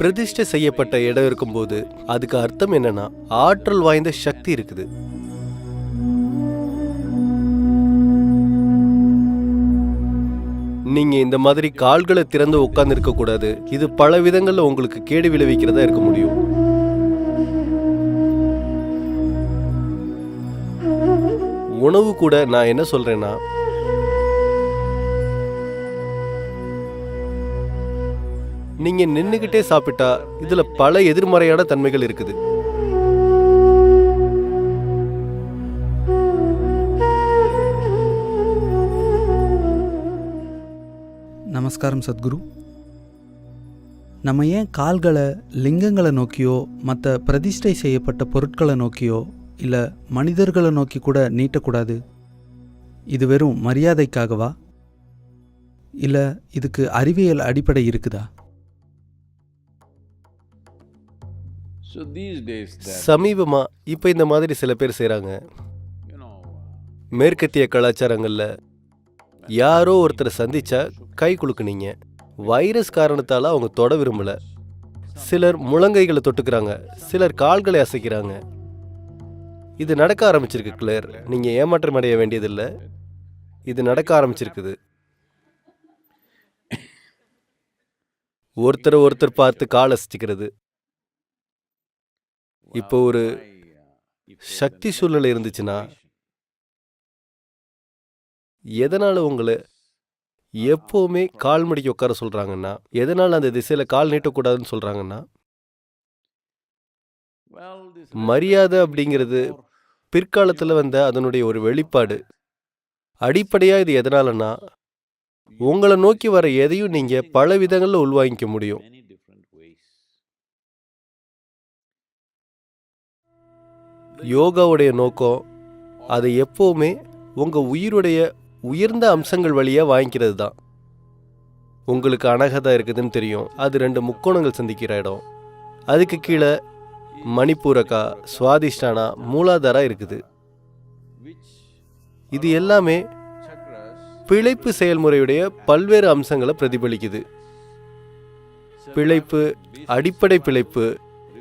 பிரதிஷ்டை செய்யப்பட்ட இடம் இருக்கும்போது அதுக்கு அர்த்தம் என்னன்னா ஆற்றல் வாய்ந்த சக்தி இருக்குது. நீங்க இந்த மாதிரி கால்களை திறந்து உட்கார்ந்து இருக்க கூடாது. இது பல விதங்கள்ல உங்களுக்கு கேடு விளைவிக்கிறதா இருக்க முடியும். உணவு கூட நான் என்ன சொல்றேன்னா நீங்க நின்றுக்கிட்டே சாப்பிட்டா இதுல பல எதிர்மறையான தன்மைகள் இருக்குது. நமஸ்காரம் சத்குரு. நம்ம ஏன் கால்களை லிங்கங்களை நோக்கியோ மற்ற பிரதிஷ்டை செய்யப்பட்ட பொருட்களை நோக்கியோ இல்லை மனிதர்களை நோக்கி கூட நீட்டக்கூடாது? இது வெறும் மரியாதைக்காகவா? இல்லை இதுக்கு அறிவியல் அடிப்படை இருக்குதா? So these days, there, சமீபமா இப்ப இந்த மாதிரி சில பேர் know, மேற்கத்திய கலாச்சாரங்கள்ல யாரோ ஒருத்தரை சந்திச்சா கை குலுக்குனீங்க. வைரஸ் காரணத்தால அவங்க தொட விரும்பல. சிலர் முழங்கைகளை தொட்டுக்கிறாங்க. சிலர் கால்களை அசைக்கிறாங்க. இது நடக்க ஆரம்பிச்சிருக்கு கிளேர் நீங்க ஏமாற்றம் அடைய வேண்டியதில்லை. இது நடக்க ஆரம்பிச்சிருக்குது. ஒருத்தரை ஒருத்தர் பார்த்து கால் அசைச்சிக்கிறது. இப்போ ஒரு சக்தி சூழ்நிலை இருந்துச்சுன்னா எதனால உங்களை எப்பவுமே கால் மடிக்க உட்கார சொல்றாங்கன்னா எதனால அந்த திசையில கால் நீட்டக்கூடாதுன்னு this மரியாதை அப்படிங்கிறது பிற்காலத்துல வந்த அதனுடைய ஒரு வெளிப்பாடு. அடிப்படையா இது எதனாலன்னா உங்களை நோக்கி வர எதையும் நீங்க பல விதங்கள்ல உள்வாங்கிக்க முடியும். யோகாவுடைய நோக்கம் அதை எப்போவுமே உங்கள் உயிருடைய உயர்ந்த அம்சங்கள் வழியாக வாங்கிக்கிறது தான். உங்களுக்கு அனகதா இருக்குதுன்னு தெரியும். அது ரெண்டு முக்கோணங்கள் சந்திக்கிற இடம். அதுக்கு கீழே மணிப்பூரக்கா சுவாதிஷ்டானா மூலாதாரா இருக்குது. இது எல்லாமே பிழைப்பு செயல்முறையுடைய பல்வேறு அம்சங்களை பிரதிபலிக்குது. பிழைப்பு அடிப்படை பிழைப்பு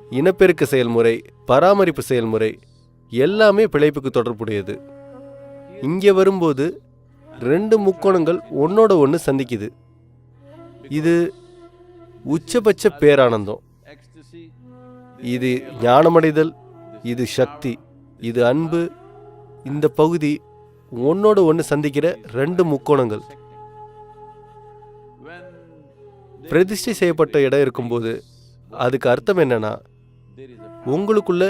இனப்பெருக்க செயல்முறை பராமரிப்பு செயல்முறை எல்லாமே பிழைப்புக்கு தொடர்புடையது. இங்கே வரும்போது ரெண்டு முக்கோணங்கள் ஒன்னோட ஒன்று சந்திக்குது. இது உச்சபட்ச பேரானந்தம். இது ஞானமடைதல் இது சக்தி இது அன்பு. இந்த பகுதி ஒன்னோட ஒன்று சந்திக்கிற ரெண்டு முக்கோணங்கள். பிரதிஷ்டை செய்யப்பட்ட இடம் இருக்கும்போது அதுக்கு அர்த்தம் என்னன்னா உங்களுக்குள்ள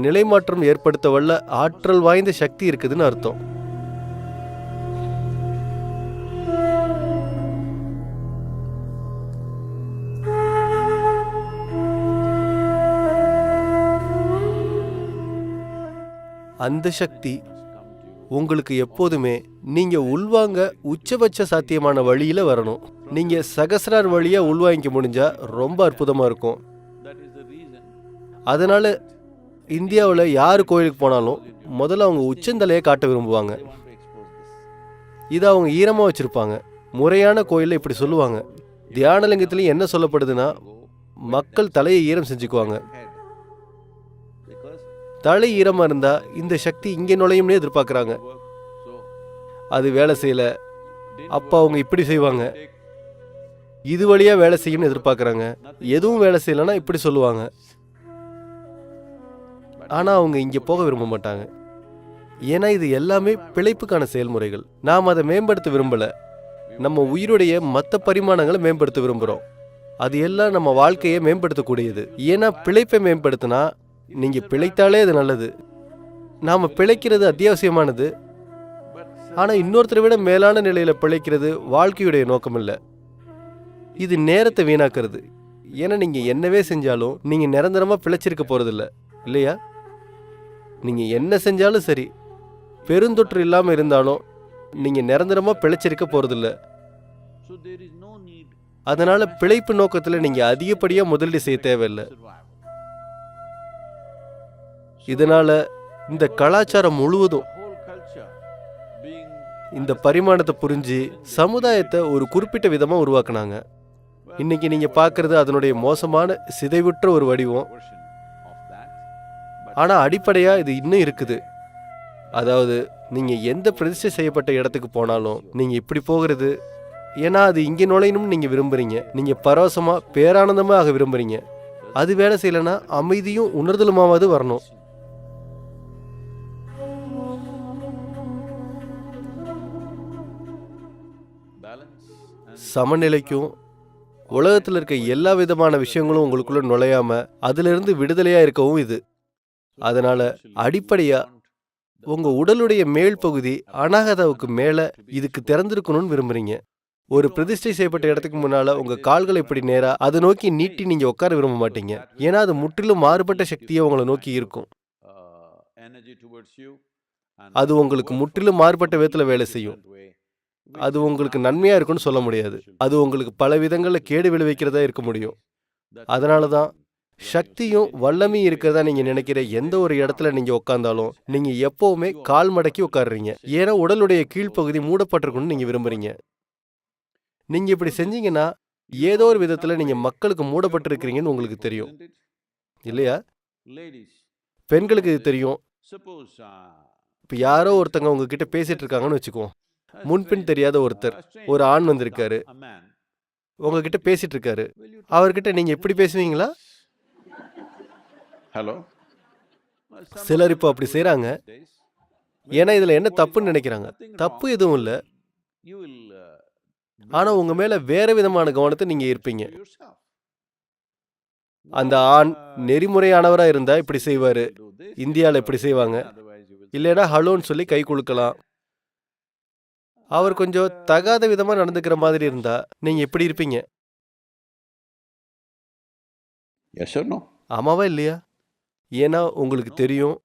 நிலைமாற்றம் ஏற்படுத்த வல்ல ஆற்றல் வாய்ந்த சக்தி இருக்குதுன்னு அர்த்தம். அந்த சக்தி உங்களுக்கு எப்போதுமே நீங்க உள்வாங்க உச்சபட்ச சாத்தியமான வழியில வரணும். நீங்க சகசரார் வழியா உள்வாங்கிக்க முடிஞ்சா ரொம்ப அற்புதமா இருக்கும். அதனால இந்தியாவில் யார் கோயிலுக்கு போனாலும் முதல்ல அவங்க உச்சந்தலையை காட்ட விரும்புவாங்க. இதை அவங்க ஈரமாக வச்சுருப்பாங்க. முறையான கோயிலில் இப்படி சொல்லுவாங்க. தியானலிங்கத்துலேயும் என்ன சொல்லப்படுதுன்னா மக்கள் தலையை ஈரம் செஞ்சுக்குவாங்க. தலை ஈரமாக இருந்தால் இந்த சக்தி இங்கே நுழையும்னே எதிர்பார்க்குறாங்க. அது வேலை செய்யலை. அப்போ அவங்க இப்படி செய்வாங்க. இது வழியாக வேலை செய்யும்னு எதிர்பார்க்குறாங்க. எதுவும் வேலை செய்யலைன்னா இப்படி சொல்லுவாங்க. ஆனால் அவங்க இங்கே போக விரும்ப மாட்டாங்க. ஏன்னா இது எல்லாமே பிழைப்புக்கான செயல்முறைகள். நாம் அதை மேம்படுத்த விரும்பல. நம்ம உயிருடைய மற்ற பரிமாணங்களை மேம்படுத்த விரும்புகிறோம் அது எல்லாம் நம்ம வாழ்க்கையை மேம்படுத்தக்கூடியது. ஏன்னா பிழைப்பை மேம்படுத்தினா நீங்கள் பிழைத்தாலே அது நல்லது. நாம் பிழைக்கிறது அத்தியாவசியமானது. ஆனால் இன்னொருத்தரை விட மேலான நிலையில் பிழைக்கிறது வாழ்க்கையுடைய நோக்கம் இல்லை இது நேரத்தை வீணாக்குறது. ஏன்னா நீங்கள் என்னவே செஞ்சாலும் நீங்கள் நிரந்தரமாக பிழைச்சிருக்க போகிறதில்ல இல்லையா? நீங்கள் என்ன செஞ்சாலும் சரி பெருந்தொற்று இல்லாமல் இருந்தாலும் நீங்கள் நிரந்தரமாக பிழைச்சிருக்க போகிறதில்ல அதனால் பிழைப்பு நோக்கத்தில் நீங்கள் அதிகப்படியாக முதலீடு செய்ய தேவையில்லை. இதனால் இந்த கலாச்சாரம் முழுவதும் இந்த பரிமாணத்தை புரிஞ்சு சமுதாயத்தை ஒரு குறிப்பிட்ட விதமாக உருவாக்குனாங்க. இன்னைக்கு நீங்கள் பார்க்கறது அதனுடைய மோசமான சிதைவுற்ற ஒரு வடிவம். ஆனால் அடிப்படையாக இது இன்னும் இருக்குது. அதாவது நீங்கள் எந்த பிரதிஷ்டை செய்யப்பட்ட இடத்துக்கு போனாலும் நீங்கள் இப்படி போகிறது. ஏன்னா அது இங்கே நுழையணும்னு நீங்கள் விரும்புறீங்க. நீங்கள் பரவசமாக பேரானந்தமாக ஆக விரும்புகிறீங்க அது வேலை செய்யலைன்னா அமைதியும் உணர்தலுமாவது வரணும். சமநிலைக்கும் உலகத்தில் இருக்க எல்லா விதமான விஷயங்களும் உங்களுக்குள்ள நுழையாம அதிலிருந்து விடுதலையாக இருக்கவும் இது. அதனால அடிப்படையா உங்க உடலுடைய மேல் பகுதி அனாகதாவுக்கு மேல இதுக்கு திறந்திருக்கணும்னு விரும்புறீங்க. ஒரு பிரதிஷ்டை செய்யப்பட்ட இடத்துக்கு முன்னால உங்க கால்களை இப்படி நேரா அதை நோக்கி நீட்டி நீங்க உட்கார விரும்ப மாட்டீங்க. ஏன்னா அது முற்றிலும் மாறுபட்ட சக்தியை உங்களை நோக்கி இருக்கும். அது உங்களுக்கு முற்றிலும் மாறுபட்ட விதத்துல வேலை செய்யும். அது உங்களுக்கு நன்மையா இருக்கும்னு சொல்ல முடியாது. அது உங்களுக்கு பல விதங்கள்ல கேடு விளைவிக்கிறதா இருக்க முடியும். அதனால தான் சக்தியும் வல்லமையும் இருக்கிறதா நீங்க நினைக்கிற எந்த ஒரு இடத்துல நீங்க உட்காந்தாலும் நீங்க எப்பவுமே கால் மடக்கி உட்காடுறீங்க ஏன்னா உடலுடைய கீழ்ப்பகுதி மூடப்பட்டிருக்கும்னு நீங்க விரும்புறீங்க. நீங்க இப்படி செஞ்சீங்கன்னா ஏதோ ஒரு விதத்துல நீங்க மக்களுக்கு மூடப்பட்டிருக்கிறீங்கன்னு உங்களுக்கு தெரியும். இல்லையா? பெண்களுக்கு இது தெரியும். suppose இப்ப யாரோ ஒருத்தங்க உங்ககிட்ட பேசிட்டு இருக்காங்கன்னு வச்சுக்குவோம். முன்பின் தெரியாத ஒருத்தர் ஒரு ஆண் வந்திருக்காரு. உங்ககிட்ட பேசிட்டு இருக்காரு. அவர்கிட்ட நீங்க எப்படி பேசுவீங்களா? Hello? சிலர் இப்போ அப்படி செய்றாங்க. ஏன்னா இதுல என்ன தப்புன்னு நினைக்கிறாங்க தப்பு எதுவும் இல்ல You will, uh, ஆனா உங்க மேல வேற விதமான கவனத்தை நீங்க இருப்பீங்க. அந்த ஆண் நெறிமுறையானவரா இருந்தா இப்படி செய்வாரு இந்தியால இப்படி செய்வாங்க. இல்லைன்னா ஹலோன்னு சொல்லி கை குலுக்கலாம் அவர் கொஞ்சம் தகாத விதமா நடந்துக்கிற மாதிரி இருந்தா நீங்க எப்படி இருப்பீங்க? ஆமாவா இல்லையா ஏன்னா உங்களுக்கு தெரியும்.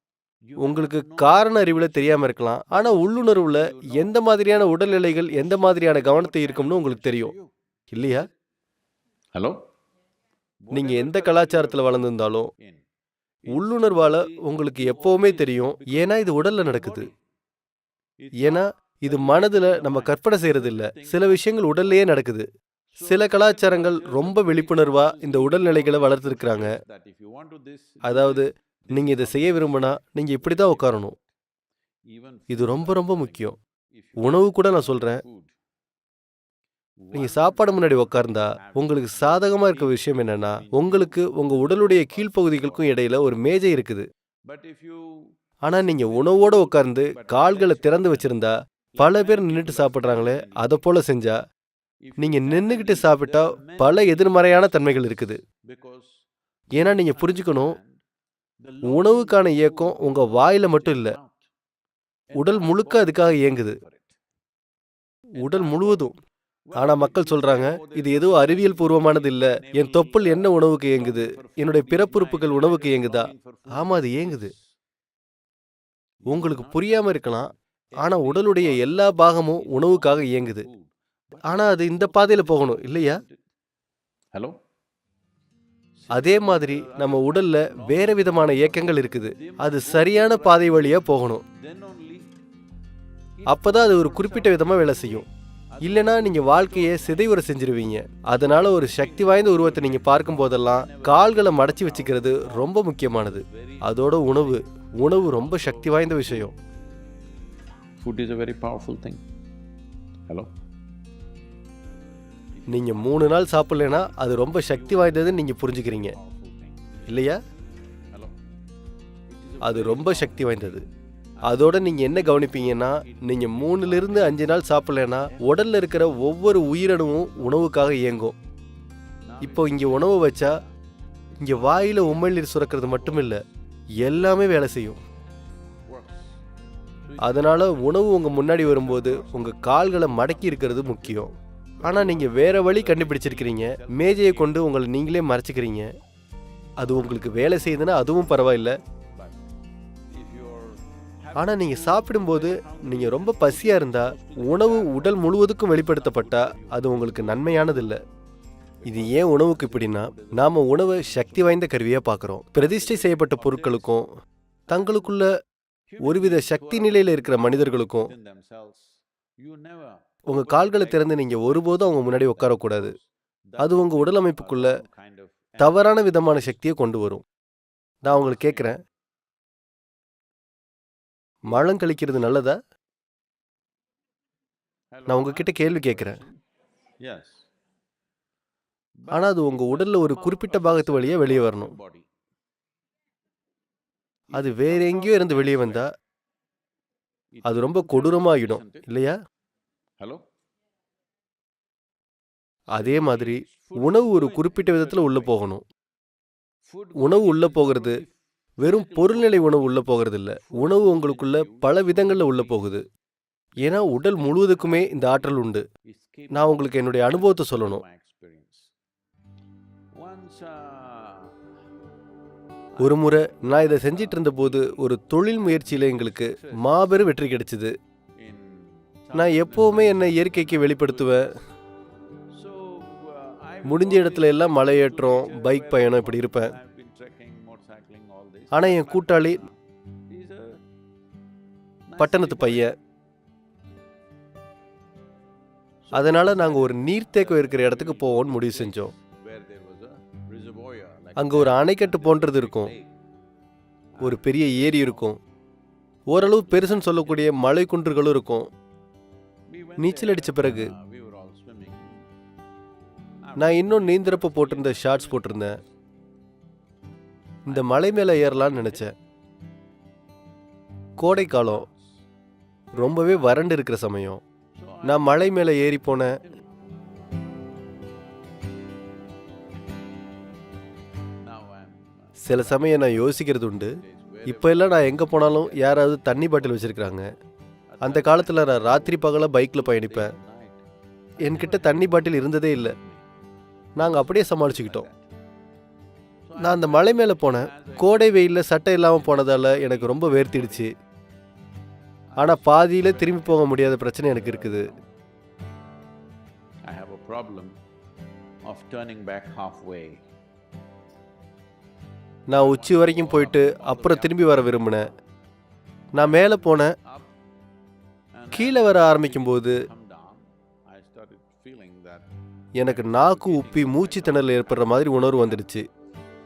உங்களுக்கு காரண அறிவுல தெரியாம இருக்கலாம். ஆனா உள்ளுணர்வுல எந்த மாதிரியான உடல்நிலைகள் எந்த மாதிரியான கவனத்தை இருக்கும்னு உங்களுக்கு தெரியும். இல்லையா? Hello? நீங்க எந்த கலாச்சாரத்துல வளர்ந்திருந்தாலும் உள்ளுணர்வால உங்களுக்கு எப்பவுமே தெரியும். ஏன்னா இது உடல்ல நடக்குது. ஏன்னா இது மனதுல நம்ம கற்பனை செய்யறது இல்ல சில விஷயங்கள் உடல்லயே நடக்குது. சில கலாச்சாரங்கள் ரொம்ப விழிப்புணர்வா இந்த உடல்நிலைகளை வளர்த்துருக்குறாங்க. அதாவது நீங்க இதை செய்ய விரும்பினா நீங்க இப்படிதான் உட்காரணும். இது ரொம்ப ரொம்ப முக்கியம். உணவு கூட நான் சொல்றேன். நீங்க சாப்பாடு முன்னாடி உட்கார்ந்தா உங்களுக்கு சாதகமா இருக்க விஷயம் என்னன்னா உங்களுக்கு உங்க உடலுடைய கீழ்ப்பகுதிகளுக்கும் இடையில ஒரு மேஜை இருக்குது. ஆனா நீங்க உணவோட உட்கார்ந்து கால்களை திறந்து வச்சிருந்தா பல பேர் நின்றுட்டு சாப்பிட்றாங்களே அதை போல செஞ்சா நீங்க நின்னுகிட்டு சாப்பிட்டா பல எதிர்மறையான தன்மைகள் இருக்குது. ஏன்னா நீங்க புரிஞ்சுக்கணும் உணவுக்கான இயக்கம் உங்க வாயில மட்டும் இல்ல. உடல் முழுக்க அதுக்காக இயங்குது. உடல் முழுவதும். ஆனா மக்கள் சொல்றாங்க இது ஏதோ அறிவியல் பூர்வமானது இல்ல. என் தொப்புள் என்ன உணவுக்கு இயங்குது? என்னுடைய பிறப்புறுப்புகள் உணவுக்கு இயங்குதா? ஆமா அது இயங்குது. உங்களுக்கு புரியாம இருக்கலாம். ஆனா உடலுடைய எல்லா பாகமும் உணவுக்காக இயங்குது. ஆனா அது இந்த பாதையில போகணும் இல்லையா? ஹலோ அதே மாதிரி நம்ம உடல்ல வேற விதமான இயக்கங்கள் இருக்குது. அது சரியான பாதை வழியா போகணும். அப்பதான் அது ஒரு குறிப்பிட்ட விதமா வேலை செய்யும். இல்லனா நீங்க வாழ்க்கையை சிதைவுற செஞ்சிருவீங்க. அதனால ஒரு சக்தி வாய்ந்த உருவத்தை நீங்க பார்க்கும் போதெல்லாம் கால்களை மடச்சி வச்சுக்கிறது ரொம்ப முக்கியமானது. அதோட உணவு உணவு ரொம்ப சக்தி வாய்ந்த விஷயம். Food is a very powerful thing. Hello நீங்கள் மூணு நாள் சாப்பிட்லனா அது ரொம்ப சக்தி வாய்ந்ததுன்னு நீங்கள் புரிஞ்சுக்கிறீங்க. இல்லையா? அது ரொம்ப சக்தி வாய்ந்தது. அதோட நீங்கள் என்ன கவனிப்பீங்கன்னா நீங்கள் மூணுலேருந்து அஞ்சு நாள் சாப்பிட்லனா உடலில் இருக்கிற ஒவ்வொரு உயிரணுவும் உணவுக்காக இயங்கும். இப்போ இங்கே உணவு வச்சா இங்கே வாயில் உமிழ்நீர் சுரக்கிறது மட்டும் இல்லை எல்லாமே வேலை செய்யும். அதனால் உணவு உங்கள் முன்னாடி வரும்போது உங்கள் கால்களை மடக்கி இருக்கிறது முக்கியம். ஆனால் நீங்கள் வேறு வழி கண்டுபிடிச்சிருக்கிறீங்க. மேஜையை கொண்டு உங்களை நீங்களே மறைச்சிக்கிறீங்க. அது உங்களுக்கு வேலை செய்யுதுன்னா அதுவும் பரவாயில்ல. ஆனால் நீங்கள் சாப்பிடும்போது நீங்கள் ரொம்ப பசியாக இருந்தால் உணவு உடல் முழுவதுக்கும் வெளிப்படுத்தப்பட்டால் அது உங்களுக்கு நன்மையானதில்லை. இது ஏன் உணவுக்கு இப்படின்னா நாம் உணவை சக்தி வாய்ந்த கருவியாக பார்க்குறோம் பிரதிஷ்டை செய்யப்பட்ட பொருட்களுக்கும் தங்களுக்குள்ள ஒருவித சக்தி நிலையில் இருக்கிற மனிதர்களுக்கும் உங்க கால்களை திறந்து நீங்க ஒருபோதும் அவங்க முன்னாடி உட்காரக்கூடாது. அது உங்க உடல் அமைப்புக்குள்ள தவறான விதமான சக்தியை கொண்டு வரும். நான் உங்களுக்கு கேட்குறேன். மலம் கழிக்கிறது நல்லதா? நான் உங்ககிட்ட கேள்வி கேட்குறேன். ஆனால் ஆனா அது உங்க உடல்ல ஒரு குறிப்பிட்ட பாகத்து வழியாக வெளியே வரணும். அது வேற எங்கேயோ இருந்து வெளியே வந்தா அது ரொம்ப கொடூரமாகிடும் இல்லையா? ஹலோ அதே மாதிரி உணவு ஒரு குறிப்பிட்ட விதத்துல உள்ள போகணும். உணவு உள்ள போகிறது வெறும் பொருள்நிலை உணவு உள்ள போகிறது இல்ல உணவு உங்களுக்குள்ள பல விதங்கள்ல உள்ள போகுது. ஏன்னா உடல் முழுவதுக்குமே இந்த ஆற்றல் உண்டு. நான் உங்களுக்கு என்னுடைய அனுபவத்தை சொல்லணும். ஒரு முறை நான் இதை செஞ்சிட்டு இருந்தபோது ஒரு தொழில் முயற்சியில எங்களுக்கு மாபெரும் வெற்றி கிடைச்சது. நான் எப்போவுமே என்னை இயற்கைக்கு வெளிப்படுத்துவேன். முடிஞ்ச இடத்துல எல்லாம் மலையேற்றம் பைக் பயணம் இப்படி இருப்பேன். ஆனால் என் கூட்டாளி பட்டணத்து பையன். அதனால நாங்கள் ஒரு நீர்த்தேக்கம் இருக்கிற இடத்துக்கு போவோம்னு முடிவு செஞ்சோம். அங்கே ஒரு அணைக்கட்டு போன்றது இருக்கும். ஒரு பெரிய ஏரி இருக்கும். ஓரளவு பெருசுன்னு சொல்லக்கூடிய மலை குன்றுகளும் இருக்கும். நீச்சல் அடிச்ச பிறகு நான் இன்னும் நீந்திரப்ப போட்டிருந்த ஷார்ட்ஸ் போட்டிருந்தேன். இந்த மலை மேலே ஏறலாம்னு நினைச்சேன். கோடை காலம் ரொம்பவே வறண்டு இருக்கிற சமயம். நான் மலை மேலே ஏறி போனேன் சில சமயம் நான் யோசிக்கிறது உண்டு. இப்போ எல்லாம் நான் எங்கே போனாலும் யாராவது தண்ணி பாட்டில் வச்சிருக்கிறாங்க. அந்த காலத்தில் நான் ராத்திரி பகலாக பைக்கில் பயணிப்பேன். என்கிட்ட தண்ணி பாட்டில் இருந்ததே இல்லை. நாங்கள் அப்படியே சமாளிச்சுக்கிட்டோம். நான் அந்த மலை மேலே போனேன். கோடை வெயிலில் சட்டை இல்லாமல் போனதால் எனக்கு ரொம்ப வேர்த்திடுச்சு. ஆனால் பாதியில் திரும்பி போக முடியாத பிரச்சனை எனக்கு இருக்குது. நான் உச்சி வரைக்கும் போயிட்டு அப்புறம் திரும்பி வர விரும்பினேன். நான் மேலே போனேன். கீழே வர ஆரம்பிக்கும்போது எனக்கு நாக்கு உப்பி மூச்சு திணறல் ஏற்படுற மாதிரி உணர்வு வந்துடுச்சு.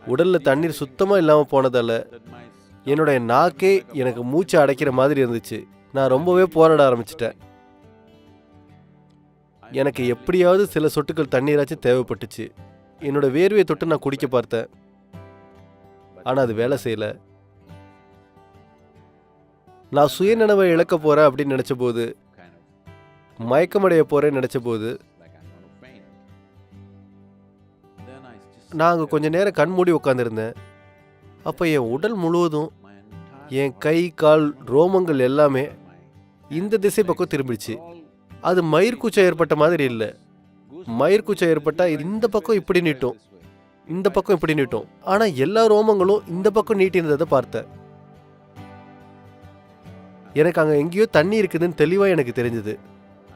உடலில் தண்ணீர் சுத்தமாக இல்லாமல் போனதால் என்னுடைய நாக்கே எனக்கு மூச்சு அடைக்கிற மாதிரி இருந்துச்சு. நான் ரொம்பவே போராட ஆரம்பிச்சிட்டேன். எனக்கு எப்படியாவது சில சொட்டுக்கள் தண்ணீராச்சும் தேவைப்பட்டுச்சு. என்னோட வேர்வையை தொட்டு நான் குடிக்க பார்த்தேன். ஆனால் அது வேலை செய்யல. நான் சுயநினைவை இழக்க போகிறேன் அப்படின்னு நினச்ச போது மயக்கமடைய போகிறேன்னு நினச்ச போது நான் அங்கே கொஞ்ச நேரம் கண் மூடி உட்காந்துருந்தேன் அப்போ என் உடல் முழுவதும் என் கை கால் ரோமங்கள் எல்லாமே இந்த திசை பக்கம் திரும்பிடுச்சு. அது மயிர்கூச்சம் ஏற்பட்ட மாதிரி இல்லை. மயிர்கூச்சம் ஏற்பட்டால் இது இந்த பக்கம் இப்படி நீட்டும். இந்த பக்கம் இப்படி நீட்டும். ஆனால் எல்லா ரோமங்களும் இந்த பக்கம் நீட்டினதை பார்த்தேன் எனக்கு அங்கே எங்கேயோ தண்ணி இருக்குதுன்னு தெளிவாக எனக்கு தெரிஞ்சது.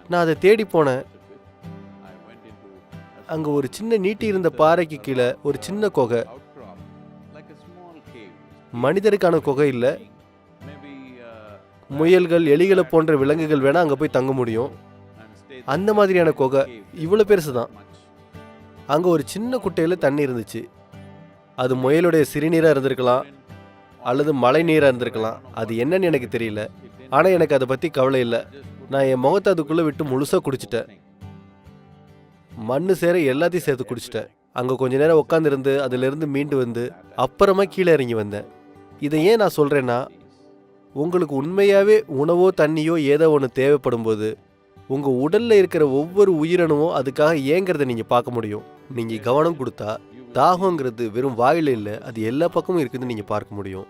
நான் அதை தேடி போனேன். அங்கே ஒரு சின்ன நீட்டி இருந்த பாறைக்கு கீழே ஒரு சின்ன குகை. மனிதருக்கான குகை இல்லை. முயல்கள் எலிகளை போன்ற விலங்குகள் வேணால் அங்கே போய் தங்க முடியும். அந்த மாதிரியான குகை இவ்வளோ பெருசு தான் அங்கே ஒரு சின்ன குட்டையில் தண்ணி இருந்துச்சு. அது முயலுடைய சிறுநீராக இருந்திருக்கலாம் அல்லது மழை நீராக இருந்திருக்கலாம். அது என்னன்னு எனக்கு தெரியல. ஆனால் எனக்கு அதை பற்றி கவலை இல்லை. நான் என் முகத்தை அதுக்குள்ளே விட்டு முழுசாக குடிச்சிட்டேன். மண்ணு சேர எல்லாத்தையும் சேர்த்து குடிச்சிட்டேன். அங்கே கொஞ்ச நேரம் உட்காந்துருந்து அதுலேருந்து மீண்டு வந்து அப்புறமா கீழே இறங்கி வந்தேன். இதை ஏன் நான் சொல்கிறேன்னா உங்களுக்கு உண்மையாகவே உணவோ தண்ணியோ ஏதோ ஒன்று தேவைப்படும் போது உங்கள் உடலில் இருக்கிற ஒவ்வொரு உயிரணுவும் அதுக்காக ஏங்கிறத நீங்கள் பார்க்க முடியும். நீங்கள் கவனம் கொடுத்தா தாகங்கிறது வெறும் வாயில் இல்லை அது எல்லா பக்கமும் இருக்குதுன்னு நீங்கள் பார்க்க முடியும்.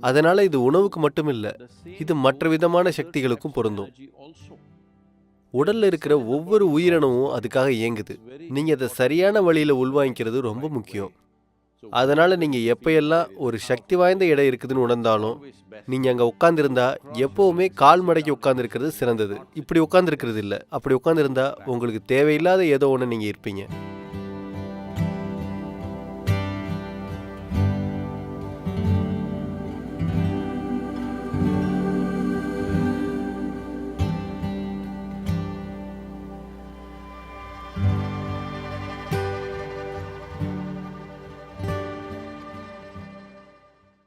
அதனால இது உணவுக்கு மட்டும் இல்லை இது மற்ற விதமான சக்திகளுக்கும் பொருந்தும். உடல்ல இருக்கிற ஒவ்வொரு உயிரணுவும் அதுக்காக இயங்குது. It's very நீங்க அதை சரியான வழியில உள்வாங்கிக்கிறது ரொம்ப முக்கியம். அதனால நீங்க எப்பயெல்லாம் ஒரு சக்தி வாய்ந்த இடம் இருக்குதுன்னு உணர்ந்தாலும் always best. நீங்க அங்க உட்கார்ந்திருந்தா எப்பவுமே கால் மடக்கி உட்கார்ந்திருக்கிறது சிறந்தது. இப்படி உட்கார்ந்திருக்கிறது இல்ல. அப்படி உட்கார்ந்திருந்தா உங்களுக்கு தேவையில்லாத ஏதோ ஒன்று நீங்க இருப்பீங்க.